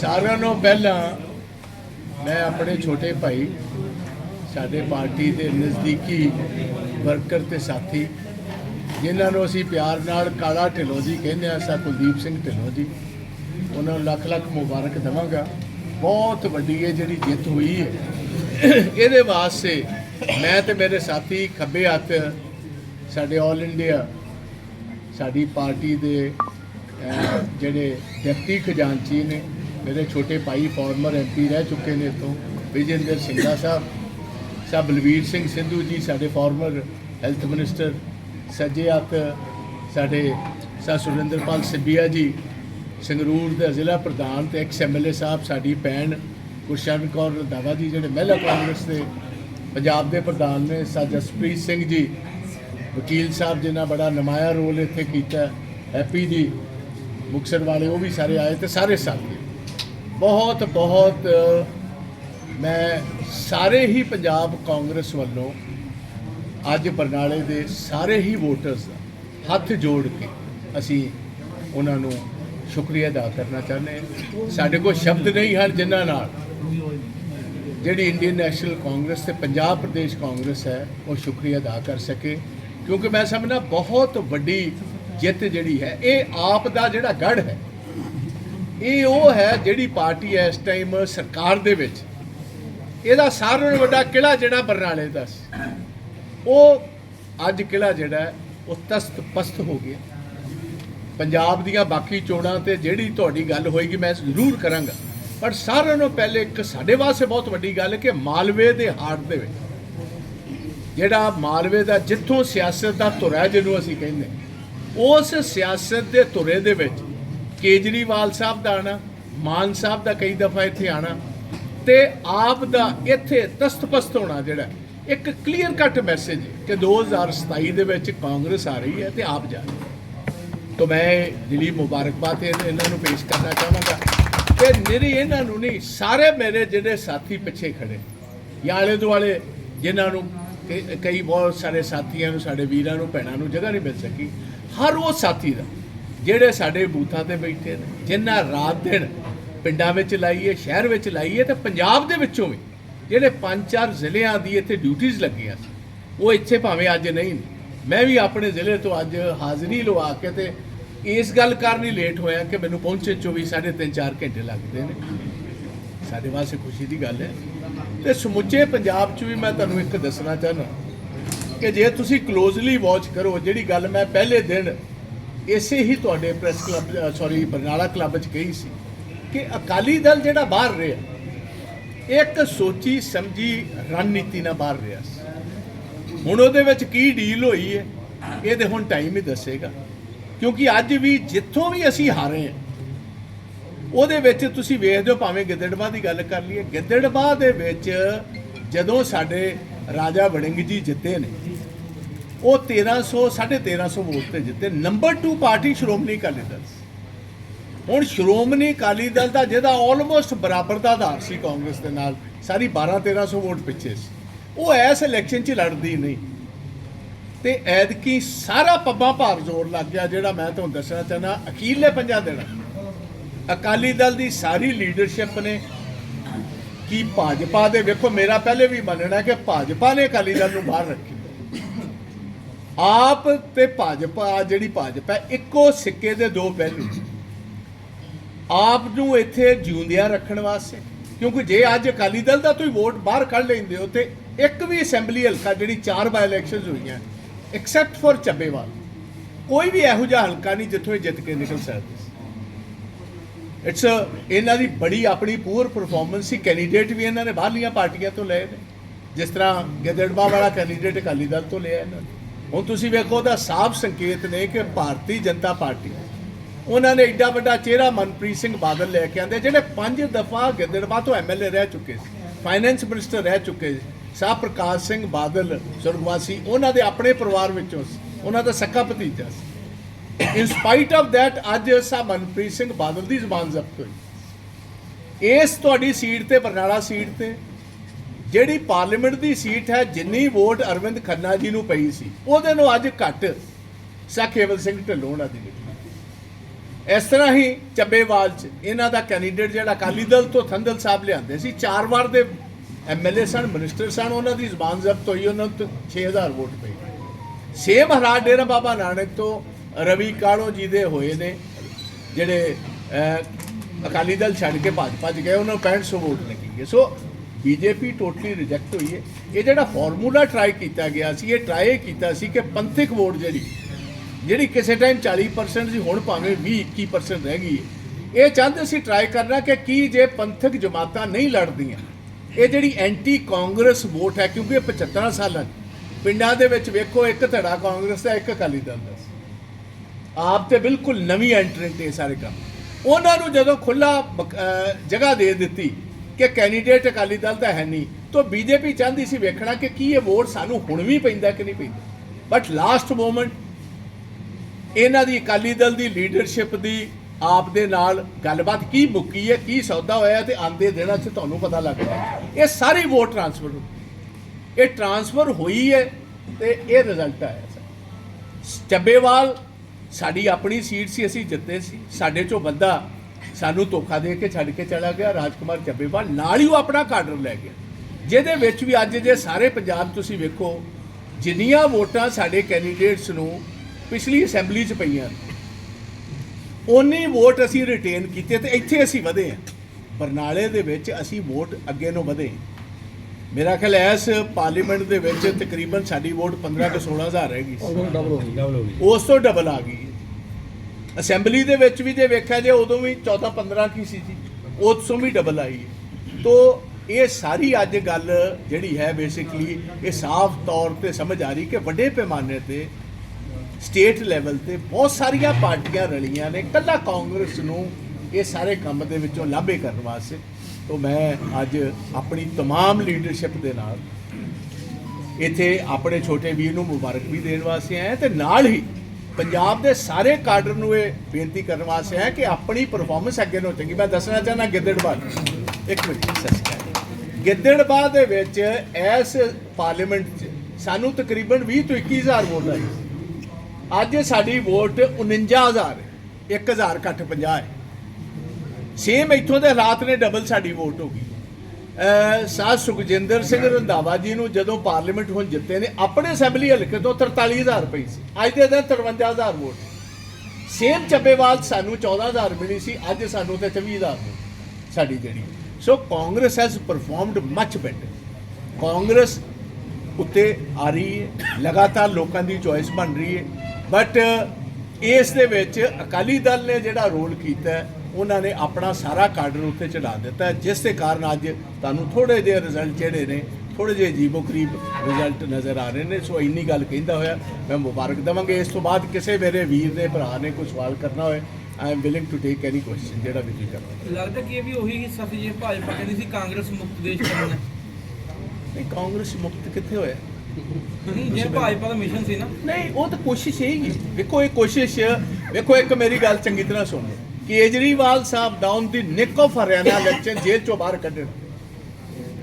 ਸਾਰਿਆਂ ਨੂੰ ਪਹਿਲਾਂ ਮੈਂ ਆਪਣੇ ਛੋਟੇ ਭਾਈ, ਸਾਡੇ ਪਾਰਟੀ ਦੇ ਨਜ਼ਦੀਕੀ ਵਰਕਰ ਤੇ ਸਾਥੀ, ਜਿਨ੍ਹਾਂ ਨੂੰ ਅਸੀਂ ਪਿਆਰ ਨਾਲ ਕਾਲਾ ਢਿੱਲੋਂ ਜੀ ਕਹਿੰਦੇ ਆ ਸਾ ਕੁਲਦੀਪ ਸਿੰਘ ਢਿੱਲੋਂ ਜੀ, ਉਹਨਾਂ ਨੂੰ ਲੱਖ ਲੱਖ ਮੁਬਾਰਕ ਦਵਾਂਗਾ। ਬਹੁਤ ਵੱਡੀ ਇਹ ਜਿਹੜੀ ਜਿੱਤ ਹੋਈ ਹੈ। ਇਹਦੇ ਵਾਸਤੇ ਮੈਂ ਤੇ ਮੇਰੇ ਸਾਥੀ ਖੱਬੇ ਹੱਥ ਸਾਡੇ 올 ਇੰਡੀਆ ਸਾਡੀ ਪਾਰਟੀ ਦੇ ਜਿਹੜੇ ਡਿਪਟੀ ਖਜ਼ਾਨਚੀ ਨੇ ਮੇਰੇ ਛੋਟੇ ਭਾਈ ਫਾਰਮਰ ਐਮਪੀ ਰਹਿ ਚੁੱਕੇ ਨੇ ਇੱਥੋਂ, ਵਿਜੇਂਦਰ ਸਿੰਘਾ ਸਾਹਿਬ ਸਾਹਿਬ ਬਲਵੀਰ ਸਿੰਘ ਸਿੰਧੂ ਜੀ ਸਾਡੇ ਫਾਰਮਰ ਹੈਲਥ ਮਿਨਿਸਟਰ ਸੱਜੇ ਹੱਥ ਸਾਡੇ ਸਾ ਸੁਰਿੰਦਰਪਾਲ ਸਿੱਬੀਆ ਜੀ, ਸੰਗਰੂਰ ਦੇ ਜ਼ਿਲ੍ਹਾ ਪ੍ਰਧਾਨ ਤੇ ਐਕਸ ਐਮਐਲਏ ਸਾਹਿਬ, ਸਾਡੀ ਭੈਣ ਗੁਰਸ਼ਰਨ ਕੌਰ ਰੰਧਾਵਾ ਜੀ, ਜਿਹੜੇ ਮਹਿਲਾ ਕਾਂਗਰਸ ਦੇ ਪੰਜਾਬ ਦੇ ਪ੍ਰਧਾਨ ਨੇ, ਸਾ ਜਸਪ੍ਰੀਤ ਸਿੰਘ ਜੀ, ਵਕੀਲ ਸਾਹਿਬ ਜਿਨ੍ਹਾਂ ਬੜਾ ਨਮਾਇਆ ਰੋਲ ਇੱਥੇ ਕੀਤਾ ਹੈਪੀ ਜੀ ਮੁਕਸਰ ਵਾਲੇ, ਉਹ ਵੀ ਸਾਰੇ ਆਏ ਤੇ ਸਾਰੇ ਸਾਥੀ ਬਹੁਤ ਬਹੁਤ, ਮੈਂ ਸਾਰੇ ਹੀ ਪੰਜਾਬ ਕਾਂਗਰਸ ਵੱਲੋਂ ਅੱਜ ਬਰਨਾਲੇ ਦੇ ਸਾਰੇ ਹੀ ਵੋਟਰਸ ਦਾ ਹੱਥ ਜੋੜ ਕੇ ਅਸੀਂ ਉਹਨਾਂ ਨੂੰ ਸ਼ੁਕਰੀਆ ਅਦਾ ਕਰਨਾ ਚਾਹੁੰਦੇ ਹਾਂ। ਸਾਡੇ ਕੋਲ ਸ਼ਬਦ ਨਹੀਂ ਹਨ ਜਿਨ੍ਹਾਂ ਨਾਲ ਜਿਹੜੀ ਇੰਡੀਅਨ ਨੈਸ਼ਨਲ ਕਾਂਗਰਸ ਤੇ ਪੰਜਾਬ ਪ੍ਰਦੇਸ਼ ਕਾਂਗਰਸ ਹੈ, ਉਹ ਸ਼ੁਕਰੀਆ ਅਦਾ ਕਰ ਸਕੇ। ਕਿਉਂਕਿ ਮੈਂ ਸਮਝਦਾ ਬਹੁਤ ਵੱਡੀ ਜਿੱਤ ਜਿਹੜੀ ਹੈ, ਇਹ ਆਪ ਦਾ ਜਿਹੜਾ ਗੜ ਹੈ ਇਹ ਉਹ ਹੈ ਜਿਹੜੀ ਪਾਰਟੀ ਹੈ ਇਸ ਟਾਈਮ ਸਰਕਾਰ ਦੇ ਵਿੱਚ। ਇਹਦਾ ਸਾਰਿਆਂ ਨਾਲੋਂ ਵੱਡਾ ਕਿਲਾ ਜਿਹੜਾ ਬਰਨਾਲੇ ਦਾ ਸੀ। ਉਹ ਅੱਜ ਕਿਲਾ ਜਿਹੜਾ ਉਹ ਤਸਤ ਪਸਤ ਹੋ ਗਿਆ। ਪੰਜਾਬ ਦੀਆਂ ਬਾਕੀ ਚੋਣਾਂ ਤੇ ਜਿਹੜੀ ਤੁਹਾਡੀ ਗੱਲ ਹੋਏਗੀ ਮੈਂ ਜ਼ਰੂਰ ਕਰਾਂਗਾ। ਪਰ ਸਾਰਿਆਂ ਨੂੰ ਪਹਿਲੇ ਇੱਕ ਸਾਡੇ ਵਾਸਤੇ ਬਹੁਤ ਵੱਡੀ ਗੱਲ ਕਿ ਮਾਲਵੇ ਦੇ ਹਾਰਟ ਦੇ ਵਿੱਚ ਜਿਹੜਾ ਮਾਲਵੇ ਦਾ ਜਿੱਥੋਂ ਸਿਆਸਤ ਦਾ ਧੁਰਾ ਜਿਹਨੂੰ ਅਸੀਂ ਕਹਿੰਦੇ, ਉਸ ਸਿਆਸਤ ਦੇ ਧੁਰੇ ਦੇ ਵਿੱਚ ਕੇਜਰੀਵਾਲ ਸਾਹਿਬ ਦਾ ਆਣਾ, ਮਾਨ ਸਾਹਿਬ ਦਾ ਕਈ ਦਫਾ ਇੱਥੇ ਆਣਾ ਤੇ ਆਪ ਦਾ ਇੱਥੇ ਤਸਤਪਸਤ ਹੋਣਾ ਜਿਹੜਾ ਇੱਕ ਕਲੀਅਰ ਕੱਟ ਮੈਸੇਜ ਕਿ 2027 ਦੇ ਵਿੱਚ ਕਾਂਗਰਸ ਆ ਰਹੀ ਹੈ ਤੇ ਆਪ ਜਾ ਰਹੀ ਹੈ। ਤੋ ਮੈਂ ਦਿਲੀ ਮੁਬਾਰਕਬਾਦ ਇਹਨਾਂ ਨੂੰ ਪੇਸ਼ ਕਰਨਾ ਚਾਹਾਂਗਾ ਕਿ ਨਿਰੀ ਇਹਨਾਂ ਨੂੰ ਨਹੀਂ, ਸਾਰੇ ਮੇਰੇ ਜਿਹੜੇ ਸਾਥੀ ਪਿੱਛੇ ਖੜੇ, ਜਾਂ ਆਲੇ ਦੁਆਲੇ ਜਿਨ੍ਹਾਂ ਨੂੰ ਕਈ- ਕਈ ਬਹੁਤ ਸਾਰੇ ਸਾਥੀਆਂ ਨੂੰ, ਸਾਡੇ ਵੀਰਾਂ ਨੂੰ, ਭੈਣਾਂ ਨੂੰ ਜਗ੍ਹਾ ਨਹੀਂ ਮਿਲ ਸਕੀ, ਹਰ ਉਹ ਸਾਥੀ ਦਾ। ਜਿਹੜੇ ਸਾਡੇ ਬੂਥਾਂ ਤੇ ਬੈਠੇ ਨੇ, ਜਿਨ੍ਹਾਂ ਰਾਤ ਦਿਨ ਪਿੰਡਾਂ ਵਿੱਚ ਲਾਈਏ, ਸ਼ਹਿਰ ਵਿੱਚ ਲਾਈਏ ਤੇ ਪੰਜਾਬ ਦੇ ਵਿੱਚੋਂ ਵੀ ਜਿਹੜੇ ਪੰਜ ਚਾਰ ਜ਼ਿਲ੍ਹਿਆਂ ਦੀ ਇੱਥੇ ਡਿਊਟੀਆਂ ਲੱਗੀਆਂ ਸੀ, ਉਹ ਇੱਥੇ ਭਾਵੇਂ ਅੱਜ ਨਹੀਂ ਮੈਂ ਵੀ ਆਪਣੇ ਜ਼ਿਲ੍ਹੇ ਤੋਂ ਅੱਜ ਹਾਜ਼ਰੀ ਲਵਾ ਕੇ ਤੇ ਇਸ ਗੱਲ ਕਾਰਨ ਹੀ ਲੇਟ ਹੋਇਆ ਕਿ ਮੈਨੂੰ ਪਹੁੰਚੇ 24 ਸਾਢੇ ਤਿੰਨ 4 ਘੰਟੇ ਲੱਗਦੇ ਨੇ। ਸਾਡੇ ਵਾਸਤੇ ਖੁਸ਼ੀ ਦੀ ਗੱਲ ਹੈ। ਤੇ ਸਮੁੱਚੇ ਪੰਜਾਬ 'ਚ ਵੀ ਮੈਂ ਤੁਹਾਨੂੰ ਇੱਕ ਦੱਸਣਾ ਚਾਹੁੰਦਾ ਕਿ ਜੇ ਤੁਸੀਂ ਕਲੋਜ਼ਲੀ ਵਾਚ ਕਰੋ, ਜਿਹੜੀ ਗੱਲ ਮੈਂ ਪਹਿਲੇ ਦਿਨ ਇਸੇ ਹੀ ਤੁਹਾਡੇ press club sorry Barnala club 'ਚ ਕਹੀ ਸੀ ਕਿ ਅਕਾਲੀ ਦਲ ਜਿਹੜਾ ਬਾਹਰ ਰਿਹਾ, ਇੱਕ ਸੋਚੀ ਸਮਝੀ ਰਣਨੀਤੀ ਨਾਲ ਬਾਹਰ ਰਿਹਾ ਸੀ। ਹੁਣ ਉਹਦੇ ਵਿੱਚ ਕੀ ਡੀਲ ਹੋਈ ਹੈ ਇਹ ਤੇ ਹੁਣ ਟਾਈਮ ਹੀ ਦੱਸੇਗਾ। ਕਿਉਂਕਿ ਅੱਜ ਵੀ ਜਿੱਥੋਂ ਵੀ ਅਸੀਂ ਹਾਰੇ ਹਾਂ, ਉਹਦੇ ਵਿੱਚ ਤੁਸੀਂ ਵੇਖਦੇ ਹੋ ਭਾਵੇਂ ਗਿੱਦੜਬਾਹ ਦੀ ਗੱਲ ਕਰ ਲਈਏ, ਗਿੱਦੜਬਾਹ ਦੇ ਵਿੱਚ ਜਦੋਂ ਸਾਡੇ ਰਾਜਾ ਵੜਿੰਗ ਜੀ ਜਿੱਤੇ ਨੇ ਉਹ 1300 1350 ਵੋਟ ਤੇ ਜਿੱਤੇ। ਨੰਬਰ 2 ਪਾਰਟੀ ਸ਼੍ਰੋਮਣੀ ਅਕਾਲੀ ਦਲ ਹੁਣ ਸ਼੍ਰੋਮਣੀ ਅਕਾਲੀ ਦਲ ਦਾ ਜਿਹਦਾ ਆਲਮੋਸਟ ਬਰਾਬਰ ਦਾ ਆਧਾਰ ਸੀ ਕਾਂਗਰਸ ਦੇ ਨਾਲ, ਸਾਰੀ 12 1300 ਵੋਟ ਪਿੱਛੇ ਸੀ। ਉਹ ਐਸ ਇਲੈਕਸ਼ਨ 'ਚ ਲੜਦੀ ਨਹੀਂ। ਤੇ ਐਦਕੀ ਸਾਰਾ ਪੱਬਾਂ ਭਾਰ ਜ਼ੋਰ ਲੱਗ ਗਿਆ, ਜਿਹੜਾ ਮੈਂ ਤੁਹਾਨੂੰ ਦੱਸਣਾ ਚਾਹਨਾ ਅਖੀਰਲੇ ਪੰਜਾਂ ਦਿਨਾਂ। ਅਕਾਲੀ ਦਲ ਦੀ ਸਾਰੀ ਲੀਡਰਸ਼ਿਪ ਨੇ ਕੀ ਭਾਜਪਾ ਦੇ, ਵੇਖੋ, ਮੇਰਾ ਪਹਿਲੇ ਵੀ ਮੰਨਣਾ ਕਿ ਭਾਜਪਾ ਨੇ ਅਕਾਲੀ ਦਲ ਨੂੰ ਬਾਹਰ ਰੱਖੀ ਆਪ ਤੇ ਭਾਜਪਾ ਜਿਹੜੀ ਭਾਜਪਾ ਹੈ, ਇੱਕੋ ਸਿੱਕੇ ਦੇ ਦੋ ਪਹਿਲੂ। ਆਪ ਨੂੰ ਇੱਥੇ ਜਿਉਂਦਿਆਂ ਰੱਖਣ ਵਾਸਤੇ। ਕਿਉਂਕਿ ਜੇ ਅੱਜ ਅਕਾਲੀ ਦਲ ਦਾ ਤੁਸੀਂ ਵੋਟ ਬਾਹਰ ਕੱਢ ਲੈਂਦੇ ਹੋ ਤੇ ਇੱਕ ਵੀ ਅਸੈਂਬਲੀ ਹਲਕਾ ਜਿਹੜੀ ਚਾਰ ਬਾਈ ਇਲੈਕਸ਼ਨਸ ਹੋਈਆਂ ਐਕਸੈਪਟ ਫॉर ਚੱਬੇਵਾਲ ਕੋਈ ਵੀ ਇਹੋ ਜਿਹਾ ਹਲਕਾ ਨਹੀਂ ਜਿੱਥੋਂ ਇਹ ਜਿੱਤ ਕੇ ਨਿਕਲ ਸਕਦੇ। ਇਟਸ ਇਹਨਾਂ ਦੀ ਬੜੀ ਆਪਣੀ ਪੂਰ ਪਰਫਾਰਮੈਂਸ ਸੀ ਕੈਂਡੀਡੇਟ ਵੀ ਇਹਨਾਂ ਨੇ ਬਾਹਰਲੀਆਂ ਪਾਰਟੀਆਂ ਤੋਂ ਲਏ ਨੇ। ਜਿਸ ਤਰ੍ਹਾਂ ਗਿੱਦੜਬਾਹ ਵਾਲਾ ਕੈਂਡੀਡੇਟ ਅਕਾਲੀ ਦਲ ਤੋਂ ਲਿਆ ਇਹਨਾਂ ਨੇ। ਹੁਣ ਤੁਸੀਂ ਵੇਖੋ, ਉਹਦਾ ਸਾਫ਼ ਸੰਕੇਤ ਨੇ ਕਿ ਭਾਰਤੀ ਜਨਤਾ ਪਾਰਟੀ, ਉਹਨਾਂ ਨੇ ਐਡਾ ਵੱਡਾ ਚਿਹਰਾ ਮਨਪ੍ਰੀਤ ਸਿੰਘ ਬਾਦਲ ਲੈ ਕੇ ਆਂਦੇ ਜਿਹੜੇ ਪੰਜ ਦਫਾ ਗਿੱਦੜਬਾਹ ਤੋਂ ਐਮਐਲਏ ਰਹਿ ਚੁੱਕੇ ਸੀ ਫਾਈਨੈਂਸ ਮਿਨਿਸਟਰ ਰਹਿ ਚੁੱਕੇ ਸੀ, ਸਾਹ ਪ੍ਰਕਾਸ਼ ਸਿੰਘ ਬਾਦਲ ਸੁਰਗਵਾਸੀ ਉਹਨਾਂ ਦੇ ਆਪਣੇ ਪਰਿਵਾਰ ਵਿੱਚੋਂ ਸੀ, ਉਹਨਾਂ ਦਾ ਸੱਕਾ ਭਤੀਜਾ ਸੀ। ਇਨ ਸਪਾਈਟ ਆਫ ਥੈਟ ਅੱਜ ਸਾ ਮਨਪ੍ਰੀਤ ਸਿੰਘ ਬਾਦਲ ਦੀ ਜ਼ਬਾਨ ਜ਼ਬਤ ਹੋਈ। ਇਸ ਤੁਹਾਡੀ ਸੀਟ ਤੇ, ਬਰਨਾਲਾ ਸੀਟ ਤੇ ਜਿਹੜੀ ਪਾਰਲੀਮੈਂਟ ਦੀ ਸੀਟ ਹੈ, ਜਿੰਨੀ ਵੋਟ ਅਰਵਿੰਦ ਖੰਨਾ ਜੀ ਨੂੰ ਪਈ ਸੀ, ਉਹਦੇ ਨੂੰ ਅੱਜ ਘੱਟ ਸਾਕੇਵਲ ਸਿੰਘ ਢਿੱਲੋਂ ਉਹਨਾਂ ਦੀ ਨਿਕਲੀ ਇਸ ਤਰ੍ਹਾਂ ਹੀ ਚੱਬੇਵਾਲ ਚ ਇਹਨਾਂ ਦਾ ਕੈਂਡੀਡੇਟ ਜਿਹੜਾ ਅਕਾਲੀ ਦਲ ਤੋਂ ਥੰਦਲ ਸਾਹਿਬ ਲਿਆਂਦੇ ਸੀ, ਚਾਰ ਵਾਰ ਦੇ ਐਮਐਲਏ ਸਨ ਮਿਨਿਸਟਰ ਸਨ, ਉਹਨਾਂ ਦੀ ਜ਼ਬਾਨ ਜ਼ਬਤ ਹੋਈ, ਉਹਨਾਂ ਨੂੰ 6000 ਵੋਟ ਪਈ ਸੇਮ ਹਾਲਾਤ ਡੇਰਾ ਬਾਬਾ ਨਾਨਕ ਤੋਂ ਰਵੀ ਕਾਲੋ ਜੀ ਦੇ ਹੋਏ ਨੇ, ਜਿਹੜੇ ਅਕਾਲੀ ਦਲ ਛੱਡ ਕੇ ਭਾਜਪਾ 'ਚ ਗਏ, ਉਹਨਾਂ ਨੂੰ 6500 ਵੋਟ ਲੱਗੀ ਹੈ। ਸੋ ਬੀਜੇਪੀ ਟੋਟਲੀ ਰਿਜੈਕਟ ਹੋਈ ਹੈ ਇਹ ਜਿਹੜਾ ਫਾਰਮੂਲਾ ਟਰਾਈ ਕੀਤਾ ਗਿਆ ਸੀ, ਇਹ ਟਰਾਈ ਕੀਤਾ ਸੀ ਕਿ ਪੰਥਕ ਵੋਟ ਜਿਹੜੀ ਜਿਹੜੀ ਕਿਸੇ ਟਾਈਮ 40% ਸੀ ਹੁਣ ਭਾਵੇਂ 20 21% ਰਹਿ ਗਈ ਹੈ। ਇਹ ਚਾਹੁੰਦੇ ਸੀ ਟਰਾਈ ਕਰਨਾ ਕਿ ਕੀ ਜੇ ਪੰਥਕ ਜਮਾਤਾਂ ਨਹੀਂ ਲੜਦੀਆਂ, ਇਹ ਜਿਹੜੀ ਐਂਟੀ ਕਾਂਗਰਸ ਵੋਟ ਹੈ, ਕਿਉਂਕਿ ਇਹ 75 ਸਾਲਾਂ 'ਚ ਪਿੰਡਾਂ ਦੇ ਵਿੱਚ ਵੇਖੋ ਇੱਕ ਧੜਾ ਕਾਂਗਰਸ ਦਾ, ਇੱਕ ਅਕਾਲੀ ਦਲ ਦਾ ਆਪ ਤੇ ਬਿਲਕੁਲ ਨਵੀਂ ਐਂਟਰੈਂਟ ਇਹ ਸਾਰੇ ਕੰਮ ਉਹਨਾਂ ਨੂੰ ਜਦੋਂ ਖੁੱਲਾ ਜਗ੍ਹਾ ਦੇ ਦਿੱਤੀ ਕਿ ਕੈਂਡੀਡੇਟ ਅਕਾਲੀ ਦਲ ਤਾਂ ਹੈ ਨਹੀਂ। ਤਾਂ ਬੀਜੇਪੀ ਚਾਹੁੰਦੀ ਸੀ ਵੇਖਣਾ ਕਿ ਕੀ ਇਹ ਵੋਟ ਸਾਨੂੰ ਹੁਣ ਵੀ ਪੈਂਦਾ ਕਿ ਨਹੀਂ ਪੈਂਦਾ। ਬਟ ਲਾਸਟ ਮੂਮੈਂਟ ਇਹਨਾਂ ਦੀ ਅਕਾਲੀ ਦਲ ਦੀ ਲੀਡਰਸ਼ਿਪ ਦੀ ਆਪ ਦੇ ਨਾਲ ਗੱਲਬਾਤ ਕੀ ਮੁੱਕੀ ਹੈ, ਕੀ ਸੌਦਾ ਹੋਇਆ ਤੇ ਆਂਦੇ ਦਿਨਾਂ 'ਚ ਤੁਹਾਨੂੰ ਪਤਾ ਲੱਗਦਾ ਇਹ ਸਾਰੀ ਵੋਟ ਟ੍ਰਾਂਸਫਰ ਹੋਈ ਇਹ ਟ੍ਰਾਂਸਫਰ ਹੋਈ ਹੈ ਤੇ ਇਹ ਰਿਜ਼ਲਟ ਆਇਆ ਚੱਬੇਵਾਲ ਸਾਡੀ ਆਪਣੀ ਸੀਟ ਸੀ, ਅਸੀਂ ਜਿੱਤੇ ਸੀ। ਸਾਡੇ ਚੋਂ ਬੰਦਾ ਸਾਨੂੰ ਧੋਖਾ ਦੇ ਕੇ ਛੱਡ ਕੇ ਚਲਾ ਗਿਆ ਰਾਜਕੁਮਾਰ ਚੱਬੇਵਾਲ ਨਾਲ ਹੀ ਉਹ ਆਪਣਾ ਕਾਡਰ ਲੈ ਗਿਆ। ਜਿਹਦੇ ਵਿੱਚ ਵੀ ਅੱਜ ਜੇ ਸਾਰੇ ਪੰਜਾਬ ਤੁਸੀਂ ਵੇਖੋ ਜਿੰਨੀਆਂ ਵੋਟਾਂ ਸਾਡੇ ਕੈਂਡੀਡੇਟਸ ਨੂੰ ਪਿਛਲੀ ਅਸੈਂਬਲੀ 'ਚ ਪਈਆਂ ਉਨੀ ਵੋਟ ਅਸੀਂ ਰਿਟੇਨ ਕੀਤੇ ਤੇ ਇੱਥੇ ਅਸੀਂ ਵਧੇ ਹਾਂ। ਬਰਨਾਲੇ ਦੇ ਵਿੱਚ ਅਸੀਂ ਵੋਟ ਅੱਗੇ ਨੂੰ ਵਧੇ ਮੇਰਾ ਖਿਆਲ ਇਸ ਪਾਰਲੀਮੈਂਟ ਦੇ ਵਿੱਚ ਤਕਰੀਬਨ ਸਾਡੀ ਵੋਟ 15 ਤੋਂ 16000 ਰਹਿ ਗਈ ਸੀ। ਡਬਲ ਹੋ ਗਈ ਡਬਲ ਹੋ ਗਈ। ਉਸ ਤੋਂ ਡਬਲ ਆ ਗਈ। ਅਸੈਂਬਲੀ ਦੇ ਵਿੱਚ ਵੀ ਜੇ ਵੇਖਿਆ ਜੇ ਉਦੋਂ ਵੀ 14 15 ਕੀ ਸੀ ਜੀ ਉਸ ਤੋਂ ਵੀ ਡਬਲ ਆਈ ਹੈ ਤੋ ਇਹ ਸਾਰੀ ਅੱਜ ਗੱਲ ਜਿਹੜੀ ਹੈ ਬੇਸਿਕਲੀ ਇਹ ਸਾਫ਼ ਤੌਰ ਤੇ ਸਮਝ ਆ ਰਹੀ ਕਿ ਵੱਡੇ ਪੈਮਾਨੇ ਤੇ ਸਟੇਟ ਲੈਵਲ ਤੇ ਬਹੁਤ ਸਾਰੀਆਂ ਪਾਰਟੀਆਂ ਰਲੀਆਂ ਨੇ ਕੱਲਾ ਕਾਂਗਰਸ ਨੂੰ ਇਹ ਸਾਰੇ ਕੰਮ ਦੇ ਵਿੱਚੋਂ ਲਾਭੇ ਕਰਨ ਵਾਸਤੇ ਤੋਂ ਮੈਂ ਅੱਜ ਆਪਣੀ तमाम ਲੀਡਰਸ਼ਿਪ ਦੇ ਨਾਲ ਇੱਥੇ ਆਪਣੇ ਛੋਟੇ ਵੀਰ ਨੂੰ ਮੁਬਾਰਕ ਵੀ ਦੇਣ ਵਾਸਤੇ ਆਏ ਹਾਂ ਤੇ ਨਾਲ ਹੀ ਪੰਜਾਬ ਦੇ ਸਾਰੇ ਕਾਡਰ ਨੂੰ ਇਹ ਬੇਨਤੀ ਕਰਨ ਵਾਸਤੇ ਹੈ ਕਿ ਆਪਣੀ ਪਰਫਾਰਮੈਂਸ ਅੱਗੇ ਨੂੰ ਚੰਗੀ। ਮੈਂ ਦੱਸਣਾ ਚਾਹੁੰਦਾ ਗਿੱਦੜਬਾਹ ਇੱਕ ਮਿੰਟ, ਸਤਿ ਸ਼੍ਰੀ ਦੇ ਵਿੱਚ ਇਸ ਪਾਰਲੀਮੈਂਟ 'ਚ ਸਾਨੂੰ ਤਕਰੀਬਨ 20 ਤੋਂ 21000 ਵੋਟ ਆਈ। ਅੱਜ ਸਾਡੀ ਵੋਟ 49000 ਹੈ 1000 ਘੱਟ 50 ਹੈ। ਸੇਮ ਇੱਥੋਂ ਦੇ ਹਾਲਾਤ ਨੇ ਡਬਲ ਸਾਡੀ ਵੋਟ ਹੋ ਗਈ। ਸਾਧ ਸੁਖਜਿੰਦਰ ਸਿੰਘ ਰੰਧਾਵਾ ਜੀ ਨੂੰ ਜਦੋਂ ਪਾਰਲੀਮੈਂਟ ਹੁਣ ਜਿੱਤੇ ਨੇ, ਆਪਣੇ ਅਸੈਂਬਲੀ ਹਲਕੇ ਤੋਂ 43000 ਰੁਪਏ ਸੀ। ਅੱਜ ਦੇ ਦਿਨ 53000 ਵੋਟ ਸੇਮ ਚੱਬੇਵਾਲ ਸਾਨੂੰ 14000 ਮਿਲੀ ਸੀ, ਅੱਜ ਸਾਨੂੰ ਤੇ 24000 ਵੋਟ ਸਾਡੀ ਜਿਹੜੀ। So Congress has performed much better Congress ਉੱਤੇ ਆ ਰਹੀ ਹੈ, ਲਗਾਤਾਰ ਲੋਕਾਂ ਦੀ ਚੋਇਸ ਬਣ ਰਹੀ ਹੈ। ਬਟ ਇਸ ਦੇ ਵਿੱਚ ਅਕਾਲੀ ਦਲ ਨੇ ਜਿਹੜਾ ਰੋਲ ਕੀਤਾ ਉਹਨਾਂ ਨੇ ਆਪਣਾ ਸਾਰਾ ਕਾਡਰ ਉੱਤੇ ਚੜਾ ਦਿੱਤਾ। ਜਿਸ ਦੇ ਕਾਰਨ ਅੱਜ ਤੁਹਾਨੂੰ ਥੋੜੇ ਜਿਹੇ ਰਿਜ਼ਲਟ ਜਿਹੜੇ ਨੇ ਥੋੜੇ ਜਿਹੇ ਅਜੀਬੋ ਕਰੀਬ ਰਿਜ਼ਲਟ ਨਜ਼ਰ ਆ ਰਹੇ ਨੇ। ਸੋ ਇੰਨੀ ਗੱਲ ਕਹਿੰਦਾ ਹੋਇਆ ਮੈਂ ਮੁਬਾਰਕ ਦਵਾਂਗੇ। ਇਸ ਤੋਂ ਬਾਅਦ ਕਿਸੇ ਮੇਰੇ ਵੀਰ ਦੇ ਭਰਾ ਨੇ ਕੋਈ ਸਵਾਲ ਕਰਨਾ ਹੋਏ I am willing to take any question ਜਿਹੜਾ ਵੀ ਤੁਸੀਂ ਕਰਨਾ। ਲੱਗਦਾ ਕਿ ਇਹ ਵੀ ਉਹੀ ਹਿੱਸਾ ਸੀ ਜੇ ਭਾਜਪਾ ਕਹਿੰਦੀ ਸੀ ਕਾਂਗਰਸ ਮੁਕਤ ਦੇਸ਼ ਕਰਨਾ ਨਹੀਂ ਕਾਂਗਰਸ ਮੁਕਤ ਕਿੱਥੇ ਹੋਇਆ? ਨਹੀਂ ਜੇ ਭਾਜਪਾ ਦਾ ਮਿਸ਼ਨ ਸੀ ਨਾ। ਨਹੀਂ ਉਹ ਤਾਂ ਕੋਸ਼ਿਸ਼ ਹੀ ਵੇਖੋ ਇਹ ਕੋਸ਼ਿਸ਼ ਵੇਖੋ ਇੱਕ ਮੇਰੀ ਗੱਲ ਚੰਗੀ ਤਰ੍ਹਾਂ ਸੁਣ ਕੇਜਰੀਵਾਲ ਸਾਹਿਬ ਡਾਊਨ ਦੀ ਨਿਕ ਆਫ ਹਰਿਆਣਾ ਇਲੈਕਸ਼ਨ ਜੇਲ੍ਹ ਚੋਂ ਬਾਹਰ ਕੱਢਣ।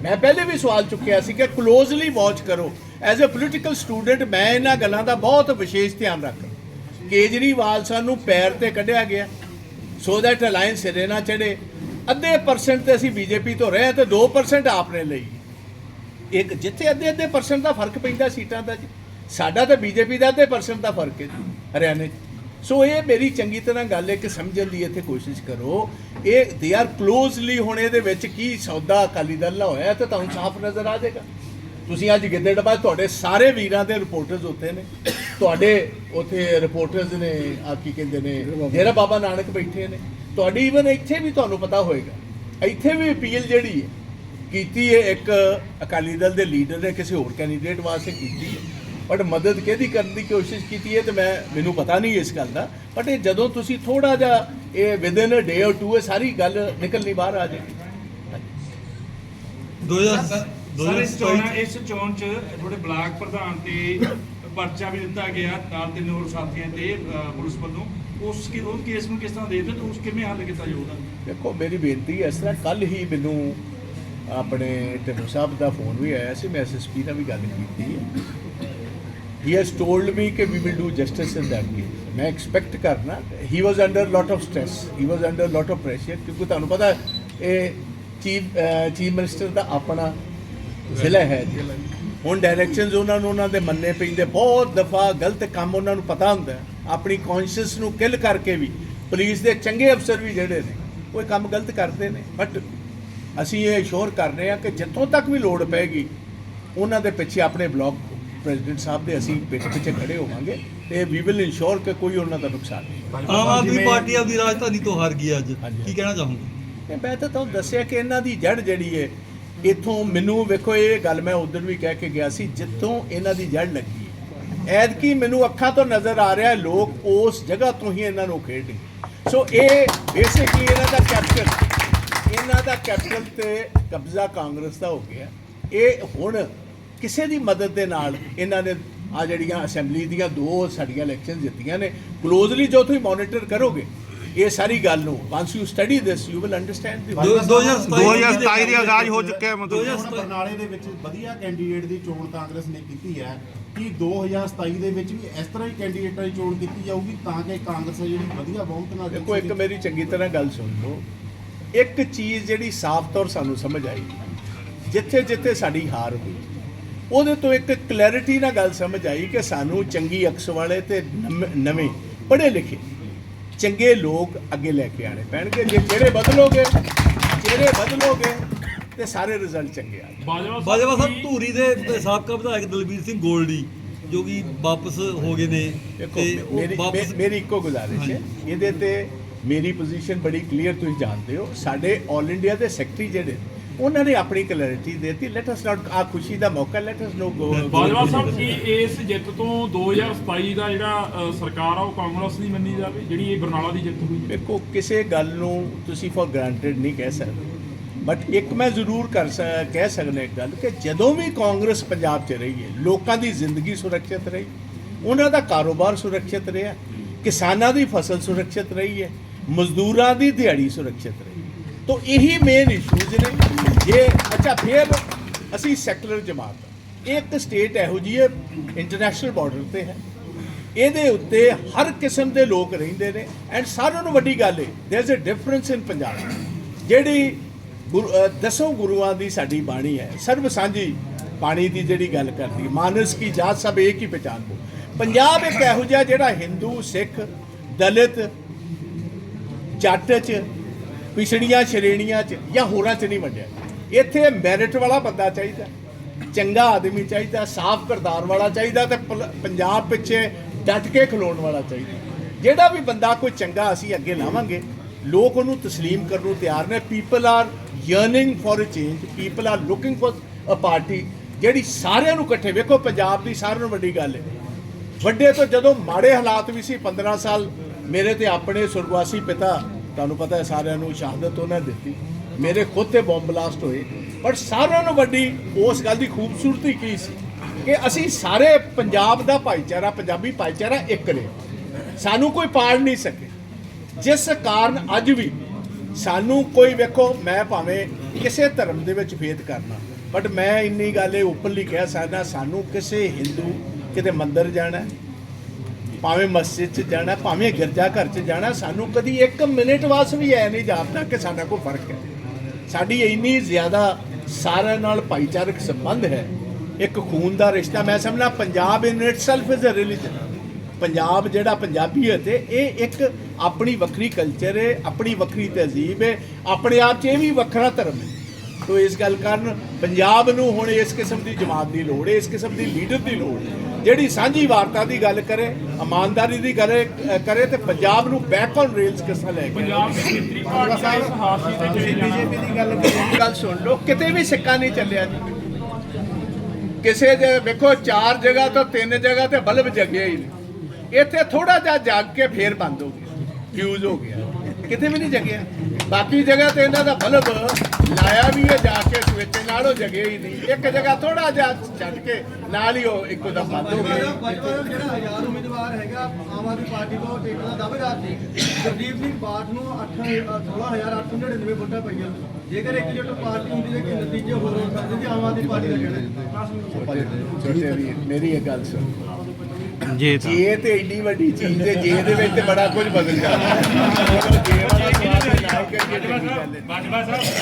ਮੈਂ ਪਹਿਲੇ ਵੀ ਸਵਾਲ ਚੁੱਕਿਆ ਸੀ ਕਿ ਕਲੋਜ਼ਲੀ ਵਾਚ ਕਰੋ। ਐਜ਼ ਅ ਪੋਲੀਟੀਕਲ ਸਟੂਡੈਂਟ ਮੈਂ ਇਹਨਾਂ ਗੱਲਾਂ ਦਾ ਬਹੁਤ ਵਿਸ਼ੇਸ਼ ਧਿਆਨ ਰੱਖਦਾ ਕੇਜਰੀਵਾਲ ਸਾਨੂੰ ਪੈਰ ਤੇ ਕੱਢਿਆ ਗਿਆ। ਸੋ ਦੈਟ ਅਲਾਈਅੰਸ ਸਿਰੇ ਨਾ ਚੜੇ ਅੱਧੇ ਪਰਸੈਂਟ ਤੇ ਅਸੀਂ ਬੀਜੇਪੀ ਤੋਂ ਰਹੇ ਤੇ 2% ਆਪਨੇ ਲਈ। ਇੱਕ ਜਿੱਥੇ ਅੱਧੇ ਅੱਧੇ ਪਰਸੈਂਟ ਦਾ ਫ਼ਰਕ ਪੈਂਦਾ ਸੀਟਾਂ ਦਾ ਸਾਡਾ ਤਾਂ ਬੀਜੇਪੀ ਦਾ ਅੱਧੇ ਪਰਸੈਂਟ ਦਾ ਫ਼ਰਕ ਹੈ ਜੀ, ਹਰਿਆਣੇ 'ਚ। ਸੋ ਇਹ ਮੇਰੀ ਚੰਗੀ ਤਰ੍ਹਾਂ ਗੱਲ ਹੈ ਕਿ ਸਮਝਣ ਦੀ ਇੱਥੇ ਕੋਸ਼ਿਸ਼ ਕਰੋ। ਇਹ ਦੇ ਆਰ ਕਲੋਜ਼ਲੀ ਹੁਣ ਇਹਦੇ ਵਿੱਚ ਕੀ ਸੌਦਾ ਅਕਾਲੀ ਦਲ ਨਾਲ ਹੋਇਆ, ਤੇ ਤੁਹਾਨੂੰ ਸਾਫ਼ ਨਜ਼ਰ ਆ ਜਾਏਗਾ। ਤੁਸੀਂ ਅੱਜ ਗਿੱਦੜਬਾਹ ਤੁਹਾਡੇ ਸਾਰੇ ਵੀਰਾਂ ਦੇ ਰਿਪੋਰਟਰਸ ਉੱਤੇ ਨੇ। ਤੁਹਾਡੇ ਉੱਥੇ ਰਿਪੋਰਟਰਸ ਨੇ ਆ ਕੀ ਕਹਿੰਦੇ ਨੇ, ਡੇਰਾ ਬਾਬਾ ਨਾਨਕ ਬੈਠੇ ਨੇ। ਤੁਹਾਡੀ ਇਵਨ ਇੱਥੇ ਵੀ ਤੁਹਾਨੂੰ ਪਤਾ ਹੋਏਗਾ। ਇੱਥੇ ਵੀ ਅਪੀਲ ਜਿਹੜੀ ਹੈ, ਕੀਤੀ ਹੈ ਇੱਕ ਅਕਾਲੀ ਦਲ ਦੇ ਲੀਡਰ ਨੇ, ਕਿਸੇ ਹੋਰ ਕੈਂਡੀਡੇਟ ਵਾਸਤੇ ਕੀਤੀ ਹੈ। ਬਟ ਮਦਦ ਕਿਹਦੀ ਕਰਨ ਦੀ ਕੋਸ਼ਿਸ਼ ਕੀਤੀ ਹੈ ਤੇ ਮੈਂ ਮੈਨੂੰ ਪਤਾ ਨਹੀਂ ਇਸ ਗੱਲ ਦਾ। ਬਟ ਇਹ ਜਦੋਂ ਤੁਸੀਂ ਥੋੜਾ ਜਿਹਾ ਇਹ within a day or two ਇਹ ਸਾਰੀ ਗੱਲ ਨਿਕਲਣੀ ਬਾਹਰ ਆ ਜਾਏਗੀ। 2000 ਸਰ ਇਸ ਚੋਣ ਇਸ ਚੋਣ ਚ ਤੁਹਾਡੇ ਬਲਾਕ ਪ੍ਰਧਾਨ ਤੇ ਪਰਚਾ ਵੀ ਦਿੱਤਾ ਗਿਆ ਨਾਲ ਤਿੰਨ ਹੋਰ ਸਾਥੀਆਂ ਤੇ ਪੁਲਿਸ ਵੱਲੋਂ। ਉਸ ਕੀ ਉਹ ਕੇਸ ਨੂੰ ਕਿਸ ਤਰ੍ਹਾਂ ਦੇਖਦੇ ਤੇ ਉਸ ਕਿਵੇਂ ਹੱਲ ਕੀਤਾ ਜਾਊਗਾ? ਦੇਖੋ ਮੇਰੀ ਬੇਨਤੀ ਹੈ ਇਸ ਤਰ੍ਹਾਂ ਕੱਲ ਹੀ ਮੈਨੂੰ ਆਪਣੇ ਢਿੱਲੋਂ ਸਾਹਿਬ ਦਾ ਫੋਨ ਵੀ ਆਇਆ ਸੀ ਮੈਂ ਐਸਐਸਪੀ ਨਾਲ ਵੀ ਗੱਲ ਕੀਤੀ ਹੈ ਹੀ ਹੈਜ਼ ਟੋਲਡ ਮੀ ਕਿ we will do justice in that case ਮੈਂ ਐਕਸਪੈਕਟ ਕਰਨਾ he was under lot of stress he was under lot of pressure ਕਿਉਂਕਿ ਤੁਹਾਨੂੰ ਪਤਾ ਇਹ ਚੀਫ ਚੀਫ ਮਿਨਿਸਟਰ ਦਾ ਆਪਣਾ ਜ਼ਿਲ੍ਹਾ ਹੈ ਹੁਣ ਡਾਇਰੈਕਸ਼ਨਸ ਉਹਨਾਂ ਨੂੰ ਉਹਨਾਂ ਦੇ ਮੰਨੇ ਪੈਂਦੇ ਬਹੁਤ ਦਫਾ ਗਲਤ ਕੰਮ ਉਹਨਾਂ ਨੂੰ ਪਤਾ ਹੁੰਦਾ ਆਪਣੀ ਕੌਨਸ਼ੀਅਸ ਨੂੰ ਕਿਲ ਕਰਕੇ ਵੀ ਪੁਲਿਸ ਦੇ ਚੰਗੇ ਅਫਸਰ ਵੀ ਜਿਹੜੇ ਨੇ ਉਹ ਇਹ ਕੰਮ ਗਲਤ ਕਰਦੇ ਨੇ ਬਟ ਅਸੀਂ ਇਹ ਅਸ਼ੋਰ ਕਰ ਰਹੇ ਹਾਂ ਕਿ ਜਿੱਥੋਂ ਤੱਕ ਵੀ ਲੋੜ ਪੈਗੀ ਉਹਨਾਂ ਦੇ ਪਿੱਛੇ ਆਪਣੇ ਬਲਾਕ ਪ੍ਰੈਜ਼ੀਡੈਂਟ ਸਾਹਿਬ ਦੇ ਅਸੀਂ ਪਿੱਛੇ ਪਿੱਛੇ ਖੜੇ ਹੋਵਾਂਗੇ ਤੇ ਵੀ ਵਿਲ ਇਨਸ਼ੋਰ ਕਿ ਕੋਈ ਉਹਨਾਂ ਦਾ ਨੁਕਸਾਨ ਨਹੀਂ ਆਮ ਆਦਮੀ ਪਾਰਟੀ ਆਪਦੀ ਰਾਜਧਾਨੀ ਤੋਂ ਹਾਰ ਗਈ ਅੱਜ। ਕੀ ਕਹਿਣਾ ਚਾਹੋਗੇ? ਮੈਂ ਤਾਂ ਤੁਹਾਨੂੰ ਦੱਸਿਆ ਕਿ ਇਹਨਾਂ ਦੀ ਜੜ ਜਿਹੜੀ ਹੈ ਇਥੋਂ ਮੈਨੂੰ ਵੇਖੋ ਇਹ ਗੱਲ ਮੈਂ ਉਦੋਂ ਵੀ ਕਹਿ ਕੇ ਗਿਆ ਸੀ ਜਿੱਥੋਂ ਇਹਨਾਂ ਦੀ ਜੜ ਲੱਗੀ ਹੈ ਐਤਕੀ ਮੈਨੂੰ ਅੱਖਾਂ ਤੋਂ ਨਜ਼ਰ ਆ ਰਿਹਾ ਲੋਕ ਉਸ ਜਗ੍ਹਾ ਤੋਂ ਹੀ ਇਹਨਾਂ ਨੂੰ ਖੇਡਦੇ ਸੋ ਇਹ ਬੇਸਿਕਲੀ ਇਹਨਾਂ ਦਾ ਕੈਪੀਟਲ ਇਹਨਾਂ ਦਾ ਕੈਪੀਟਲ ਤੇ ਕਬਜ਼ਾ ਕਾਂਗਰਸ ਦਾ ਹੋ ਗਿਆ। ਇਹ ਹੁਣ ਕਿਸੇ ਦੀ ਮਦਦ ਦੇ ਨਾਲ ਇਹਨਾਂ ਨੇ ਆ ਜਿਹੜੀਆਂ ਅਸੈਂਬਲੀ ਦੀਆਂ ਦੋ ਸਾਡੀਆਂ ਇਲੈਕਸ਼ਨ ਜਿੱਤੀਆਂ ਨੇ ਕਲੋਜ਼ਲੀ ਜੋ ਤੁਸੀਂ ਮੋਨੀਟਰ ਕਰੋਗੇ ਇਹ ਸਾਰੀ ਗੱਲ ਨੂੰ once you study this you will understand ਦੀ ਦੋ- 2027 ਦੇ ਆਗਾਜ਼ ਹੋ ਚੁੱਕੇ ਆ ਮਤਲਬ। ਬਰਨਾਲੇ ਦੇ ਵਿੱਚ ਵਧੀਆ ਕੈਂਡੀਡੇਟ ਦੀ ਚੋਣ ਕਾਂਗਰਸ ਨੇ ਕੀਤੀ ਹੈ ਕਿ 2027 ਦੇ ਵਿੱਚ ਵੀ ਇਸ ਤਰ੍ਹਾਂ ਹੀ ਕੈਂਡੀਡੇਟਾਂ ਦੀ ਚੋਣ ਕੀਤੀ ਜਾਊਗੀ ਤਾਂ ਕਿ ਕਾਂਗਰਸ ਹੈ ਜਿਹੜੀ ਵਧੀਆ ਬਹੁਮਤ ਨਾਲ ਦੇਖੋ ਇੱਕ। ਮੇਰੀ ਚੰਗੀ ਤਰ੍ਹਾਂ ਗੱਲ ਸੁਣ ਲਓ। ਇੱਕ ਚੀਜ਼ ਜਿਹੜੀ ਸਾਫ਼ ਤੌਰ ਸਾਨੂੰ ਸਮਝ ਆਈ ਜਿੱਥੇ ਜਿੱਥੇ ਸਾਡੀ ਹਾਰ ਹੋਈ ਉਹਦੇ ਤੋਂ ਇੱਕ ਕਲੈਰਿਟੀ ਨਾਲ ਗੱਲ ਸਮਝ ਆਈ ਕਿ ਸਾਨੂੰ ਚੰਗੀ ਅਕਸ ਵਾਲੇ ਤੇ ਨਵੇਂ ਪੜ੍ਹੇ ਲਿਖੇ ਚੰਗੇ ਲੋਕ ਅੱਗੇ ਲੈ ਕੇ ਆਣੇ ਪੈਣਗੇ। ਜੇ ਚਿਹਰੇ ਬਦਲੋਗੇ ਚਿਹਰੇ ਬਦਲੋਗੇ ਤੇ ਸਾਰੇ ਰਿਜ਼ਲਟ ਚੰਗੇ ਆ ਬਾਜਵਾ ਸਾਹਿਬ ਧੂਰੀ ਦੇ ਸਾਬਕਾ ਵਿਧਾਇਕ ਦਲਬੀਰ ਸਿੰਘ ਗੋਲਡੀ ਜੋ ਕਿ ਵਾਪਸ ਹੋ ਗਏ ਨੇ ਤੇ ਮੇਰੀ ਇੱਕੋ ਗੁਜ਼ਾਰਿਸ਼ ਹੈ। ਇਹਦੇ ਤੇ ਮੇਰੀ ਪੋਜੀਸ਼ਨ ਬੜੀ ਕਲੀਅਰ ਤੁਸੀਂ ਜਾਣਦੇ ਹੋ। ਸਾਡੇ 올 ਇੰਡੀਆ ਦੇ ਸੈਕਟਰੀ ਜਿਹੜੇ ਉਹਨਾਂ ਨੇ ਆਪਣੀ ਕਲੈਰਿਟੀ ਦੇਤੀ ਲੈਟ ਅਸ ਨਾਟ ਆ ਖੁਸ਼ੀ ਦਾ ਮੌਕਾ ਲੈਟ ਅਸ ਨੋ ਗੋ ਬਾਜਵਾ ਸਾਹਿਬ ਕੀ ਇਸ ਜਿੱਤ ਤੋਂ 2027 ਦਾ ਜਿਹੜਾ ਸਰਕਾਰ ਆ ਉਹ ਕਾਂਗਰਸ ਦੀ ਮੰਨੀ ਜਾਵੇ ਜਿਹੜੀ ਇਹ ਬਰਨਾਲਾ ਦੀ ਜਿੱਤ ਹੋਈ? ਹੈ ਦੇਖੋ ਕਿਸੇ ਗੱਲ ਨੂੰ ਤੁਸੀਂ ਫॉर ਗ੍ਰਾਂਟਡ ਨਹੀਂ ਕਹਿ ਸਕਦੇ। ਬਟ ਇੱਕ ਮੈਂ ਜ਼ਰੂਰ ਕਰ ਕਹਿ ਸਕਦਾ ਇੱਕ ਗੱਲ ਕਿ ਜਦੋਂ ਵੀ ਕਾਂਗਰਸ ਪੰਜਾਬ 'ਚ ਰਹੀ ਹੈ ਲੋਕਾਂ ਦੀ ਜ਼ਿੰਦਗੀ ਸੁਰੱਖਿਅਤ ਰਹੀ ਉਹਨਾਂ ਦਾ ਕਾਰੋਬਾਰ ਸੁਰੱਖਿਅਤ ਰਿਹਾ ਕਿਸਾਨਾਂ ਦੀ ਫਸਲ ਸੁਰੱਖਿਅਤ ਰਹੀ ਹੈ ਮਜ਼ਦੂਰਾਂ ਦੀ ਦਿਹਾੜੀ ਸੁਰੱਖਿਅਤ ਰਹੀ। ਤੋ ਇਹੀ ਮੇਨ ਇਸ਼ੂਜ਼ ਨੇ। ਜੇ, ਅੱਛਾ, ਫਿਰ ਅਸੀਂ ਸੈਕੂਲਰ ਜਮਾਤ। ਹਾਂ। ਇੱਕ ਸਟੇਟ ਇਹੋ ਜਿਹੀ ਹੈ ਇੰਟਰਨੈਸ਼ਨਲ ਬਾਰਡਰ ਤੇ ਹੈ। ਇਹਦੇ ਉੱਤੇ ਹਰ ਕਿਸਮ ਦੇ ਲੋਕ ਰਹਿੰਦੇ ਨੇ। ਐਂਡ ਸਾਰਿਆਂ ਨੂੰ ਵੱਡੀ ਗੱਲ ਹੈ there is a difference in Punjab. ਜਿਹੜੀ ਗੁਰੂ ਦਸੋਂ ਗੁਰੂਆਂ ਦੀ ਸਾਡੀ ਬਾਣੀ ਹੈ, ਸਰਬ ਸਾਂਝੀ ਬਾਣੀ ਦੀ ਜਿਹੜੀ ਗੱਲ ਕਰਦੀ, ਮਾਨਸ ਕੀ ਜਾਤ ਸਭ ਇੱਕ ਹੀ ਪਛਾਣ ਕੋ ਪੰਜਾਬ ਇੱਕ ਇਹੋ ਜਿਹਾ ਜਿਹੜਾ ਹਿੰਦੂ ਸਿੱਖ ਦਲਿਤ ਜੱਟ ਚ ਪਿਛੜੀਆਂ ਸ਼੍ਰੇਣੀਆਂ 'ਚ ਜਾਂ ਹੋਰਾਂ 'ਚ ਨਹੀਂ ਵੰਡਿਆ ਇੱਥੇ ਮੈਰਿਟ ਵਾਲਾ ਬੰਦਾ ਚਾਹੀਦਾ, ਚੰਗਾ ਆਦਮੀ ਚਾਹੀਦਾ, ਸਾਫ਼ ਕਰਦਾਰ ਵਾਲਾ ਚਾਹੀਦਾ ਤੇ ਪੰਜਾਬ ਪਿੱਛੇ ਡਟ ਕੇ ਖਲੋਣ ਵਾਲਾ ਚਾਹੀਦਾ। ਜਿਹੜਾ ਵੀ ਬੰਦਾ ਕੋਈ ਚੰਗਾ ਅਸੀਂ ਅੱਗੇ ਲਾਵਾਂਗੇ, ਲੋਕ ਉਹਨੂੰ تسلیم ਕਰਨ ਨੂੰ ਤਿਆਰ ਨੇ। People are yearning for a change people are looking for a party ਜਿਹੜੀ ਸਾਰਿਆਂ ਨੂੰ ਇਕੱਠੇ, ਵੇਖੋ ਪੰਜਾਬ ਦੀ ਸਾਰਿਆਂ ਨੂੰ ਵੱਡੀ ਗੱਲ ਹੈ। ਵੱਡੇ ਤੋਂ ਜਦੋਂ ਮਾੜੇ ਹਾਲਾਤ ਵੀ ਸੀ 15 ਸਾਲ ਮੇਰੇ ਤੇ ਆਪਣੇ ਸੁਰਗਵਾਸੀ ਪਿਤਾ ਤੁਹਾਨੂੰ ਪਤਾ ਹੈ, ਸਾਰਿਆਂ ਨੂੰ ਸ਼ਹਾਦਤ ਉਹਨਾਂ ਦਿੱਤੀ। ਮੇਰੇ ਖੁਦ ਤੇ ਬੰਬ ਬਲਾਸਟ ਹੋਏ। ਪਰ ਸਾਰਿਆਂ ਨੂੰ ਵੱਡੀ ਉਸ ਗੱਲ ਦੀ ਖੂਬਸੂਰਤੀ ਕੀ ਸੀ? ਕਿ ਅਸੀਂ ਸਾਰੇ ਪੰਜਾਬ ਦਾ ਭਾਈਚਾਰਾ, ਪੰਜਾਬੀ ਭਾਈਚਾਰਾ ਇੱਕ ਨੇ। ਸਾਨੂੰ ਕੋਈ ਪਾੜ ਨਹੀਂ ਸਕੇ। ਜਿਸ ਕਾਰਨ ਅੱਜ ਵੀ ਸਾਨੂੰ ਕੋਈ ਵੇਖੋ, ਮੈਂ ਭਾਵੇਂ ਕਿਸੇ ਧਰਮ ਦੇ ਵਿੱਚ ਫੇਥ ਕਰਨਾ ਬਟ ਮੈਂ ਇੰਨੀ ਗੱਲ ਇਹ ਓਪਨਲੀ ਕਹਿ ਸਕਦਾ ਸਾਨੂੰ ਕਿਸੇ ਹਿੰਦੂ ਕਿਤੇ ਮੰਦਰ ਜਾਣਾ ਭਾਵੇਂ ਮਸਜਿਦ 'ਚ ਜਾਣਾ, ਭਾਵੇਂ ਗਿਰਜਾ ਘਰ 'ਚ ਜਾਣਾ, ਸਾਨੂੰ ਕਦੀ 1 ਮਿੰਟ ਵਾਸ ਵੀ ਐ ਨਹੀਂ ਜਾਪਦਾ ਕਿ ਸਾਡਾ ਕੋਈ ਫ਼ਰਕ ਹੈ। ਸਾਡੀ ਇੰਨੀ ਜ਼ਿਆਦਾ ਸਾਰਿਆਂ ਨਾਲ ਭਾਈਚਾਰਕ ਸੰਬੰਧ ਹੈ। ਇੱਕ ਖੂਨ ਦਾ ਰਿਸ਼ਤਾ ਮੈਂ ਸਮਝਣਾ Punjab in itself is a religion Punjab ਜਿਹੜਾ ਪੰਜਾਬੀਅਤ ਹੈ, ਇਹ ਇੱਕ ਆਪਣੀ ਵੱਖਰੀ ਕਲਚਰ ਹੈ, ਆਪਣੀ ਵੱਖਰੀ ਤਹਿਜ਼ੀਬ ਹੈ, ਆਪਣੇ ਆਪ 'ਚ ਇਹ ਵੀ ਵੱਖਰਾ ਧਰਮ ਹੈ। ਤੋ ਇਸ ਗੱਲ ਕਾਰਨ ਪੰਜਾਬ ਨੂੰ ਹੁਣ ਇਸ ਕਿਸਮ ਦੀ ਜਮਾਤ ਦੀ ਲੋੜ ਹੈ ਇਸ ਕਿਸਮ ਦੀ ਲੀਡਰ ਦੀ ਲੋੜ ਹੈ। ਜਿਹੜੀ ਸਾਂਝੀ ਵਾਰਤਾ ਦੀ ਗੱਲ ਕਰੇ ਇਮਾਨਦਾਰੀ ਦੀ ਗੱਲ ਕਰੇ ਤੇ ਪੰਜਾਬ ਨੂੰ ਬੈਕ ਔਨ ਰੇਲਸ ਕਿਸ ਲੈ ਕੇ ਆਏ। ਪੰਜਾਬ ਦੀ ਖੇਤਰੀ ਪਾਰਟੀ ਇਸ ਹਾਸੀ ਤੇ ਚਲੇ ਜਾਣਾ ਦੀ ਗੱਲ ਗੱਲ ਸੁਣ ਲਓ ਕਿਤੇ ਵੀ ਸਿੱਕਾ ਨਹੀਂ ਚੱਲਿਆ ਜੀ। ਕਿਸੇ ਦੇ ਵੇਖੋ ਚਾਰ ਜਗ੍ਹਾ ਤੋਂ ਤਿੰਨ ਜਗ੍ਹਾ ਤੇ ਬਲਬ ਜਗਿਆ ਹੀ ਨਹੀਂ। ਇੱਥੇ ਥੋੜਾ ਜਿਹਾ ਜਗ ਕੇ ਫੇਰ ਬੰਦ ਹੋ ਗਿਆ ਫਿਊਜ਼ ਹੋ ਗਿਆ। ਕਿਤੇ ਵੀ ਨਹੀਂ ਜਗਿਆ। ਬਾਕੀ ਜਗ੍ਹਾ ਤੇ ਇਹਨਾਂ ਦਾ ਬਲਬ ਲਾਇਆ ਵੀ ਹੈ ਜਾ ਕੇ ਸਵਿੱਚ ਨਾਲ ਉਹ ਜਗਿਆ ਹੀ ਨਹੀਂ। ਇੱਕ ਜਗ੍ਹਾ ਥੋੜਾ ਜਿਹਾ ਛੱਡ ਕੇ ਨਾਲ ਹੀ ਉਹ ਇੱਕੋ ਦਮ ਬੰਦ ਹੋ ਗਿਆ ਜਿਹੜਾ ਹਜ਼ਾਰ ਉਮੀਦਵਾਰ ਹੈਗਾ ਆਮ ਆਦਮੀ ਪਾਰਟੀ ਤੋਂ ਟਿਕਟ ਦਾ ਦਾਅਵੇਦਾਰ ਸੀ ਗੁਰਦੀਪ ਸਿੰਘ ਬਾਠ ਨੂੰ 8 16899 ਵੋਟਾਂ ਪਈਆਂ। ਜੇਕਰ ਇਕਜੁੱਟ ਪਾਰਟੀ ਹੁੰਦੀ ਤਾਂ ਕਿ ਨਤੀਜੇ ਹੋਰ ਹੋ ਸਕਦੇ ਸੀ ਆਮ ਆਦਮੀ ਪਾਰਟੀ ਦਾ ਵੀਰ ਮੇਰੀ ਇਹ ਗੱਲ ਸੁਣ। ਜੇ ਜੇ ਤੇ ਏਡੀ ਵੱਡੀ ਚੀਜ਼ ਦੇ ਜੇ ਦੇ ਵਿੱਚ ਤੇ ਬੜਾ ਕੁਝ ਬਦਲ ਜਾਂਦਾ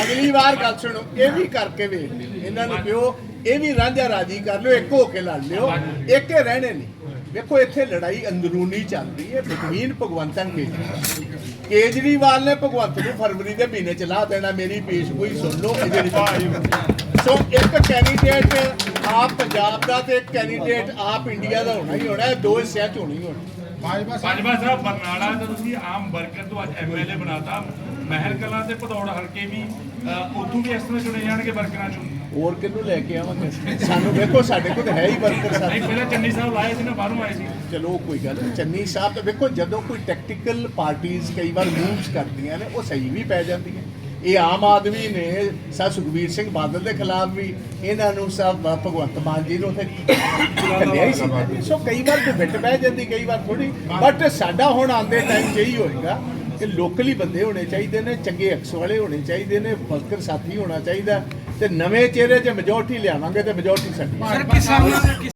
ਅਗਲੀ ਵਾਰ ਗੱਲ ਸੁਣੋ, ਇਹ ਵੀ ਕਰਕੇ ਵੇਖ ਇਹਨਾਂ ਨੂੰ ਪਿਓ, ਇਹ ਵੀ ਰਾਂਝਾ ਰਾਜੀ ਕਰ ਲਿਓ, ਇੱਕ ਹੋ ਕੇ ਲੜ ਲਿਓ। ਇੱਕ ਰਹਿਣੇ ਨਹੀਂ ਵੇਖੋ, ਇੱਥੇ ਲੜਾਈ ਅੰਦਰੂਨੀ ਚੱਲਦੀ ਹੈ ਬਿਟਵੀਨ ਭਗਵੰਤਨ ਕੇਜਰੀਵਾਲ ਕੇਜਰੀਵਾਲ ਨੇ ਭਗਵੰਤ ਨੂੰ ਫਰਵਰੀ ਦੇ ਮਹੀਨੇ ਚ ਲਾ ਦੇਣਾ, ਮੇਰੀ ਪੇਸ਼ਗੋਈ ਸੁਣ ਲਓ ਸੋ ਇੱਕ ਕੈਂਡੀਡੇਟ ਆਪ ਪੰਜਾਬ ਦਾ ਤੇ ਕੈਂਡੀਡੇਟ ਆਪ ਇੰਡੀਆ ਦਾ ਹੋਣਾ ਹੀ ਹੋਣਾ ਦੋ ਹਿੱਸਿਆਂ ਚ ਹੋਣੀ ਹੋਣੀ। ਬਾਜਵਾ ਸਾਹਿਬ ਬਰਨਾਲਾ ਦਾ ਤੁਸੀਂ ਆਮ ਵਰਕਰ ਤੋਂ ਅੱਜ ਐਮਐਲਏ ਬਣਾਤਾ। ਮਹਿਲ ਕਲਾਂ ਤੇ ਭਦੌੜ ਹਲਕੇ ਵੀ ਅਹ, ਉੱਥੋਂ ਵੀ ਇਸ ਤਰ੍ਹਾਂ ਚੁਣੇ ਜਾਣਗੇ ਵਰਕਰਾਂ ਚੋਂ? ਹੋਰ ਕਿਹਨੂੰ ਲੈ ਕੇ ਆਵਾਂਗੇ? ਸਾਨੂੰ ਵੇਖੋ ਸਾਡੇ ਕੋਲ ਤਾਂ ਹੈ ਹੀ ਵਰਕਰ ਨਹੀਂ ਸਾਡੇ ਪਹਿਲਾਂ ਚੰਨੀ ਸਾਹਿਬ ਲਾਏ ਸੀ ਨਾ ਬਾਹਰੋਂ ਆਏ ਸੀ। ਚਲੋ ਕੋਈ ਗੱਲ ਨਹੀਂ। ਚੰਨੀ ਸਾਹਿਬ ਤਾਂ ਵੇਖੋ ਜਦੋਂ ਕੋਈ ਟੈਕਟੀਕਲ ਪਾਰਟੀਆਂ ਕਈ ਵਾਰ ਮੂਵਸ ਕਰਦੀਆਂ ਨੇ ਉਹ ਸਹੀ ਵੀ ਪੈ ਜਾਂਦੀਆਂ। ਇਹ ਆਮ ਆਦਮੀ ਨੇ, ਸਾ ਸੁਖਬੀਰ ਸਿੰਘ ਬਾਦਲ ਦੇ ਖਿਲਾਫ ਵੀ ਇਹਨਾਂ ਨੂੰ ਸਭ ਭਗਵੰਤ ਮਾਨ ਜੀ ਨੂੰ ਉੱਥੇ ਸੋ। ਕਈ ਵਾਰ ਤੇ ਬਿੱਟ ਬਹਿ ਜਾਂਦੀ, ਕਈ ਵਾਰ ਥੋੜੀ ਬਟ ਸਾਡਾ ਹੁਣ ਆਉਂਦੇ ਟਾਈਮ 'ਚ ਇਹੀ ਹੋਏਗਾ ਕਿ ਲੋਕਲੀ ਬੰਦੇ ਹੋਣੇ ਚਾਹੀਦੇ ਨੇ, ਚੰਗੇ ਅਕਸ ਵਾਲੇ ਹੋਣੇ ਚਾਹੀਦੇ ਨੇ, ਵਰਕਰ ਸਾਥੀ ਹੋਣਾ ਚਾਹੀਦਾ ਤੇ ਨਵੇਂ ਚਿਹਰੇ 'ਚ ਮੈਜੋਰਟੀ ਲਿਆਵਾਂਗੇ ਤੇ ਮੈਜੋਰਟੀ ਸਾਡੀ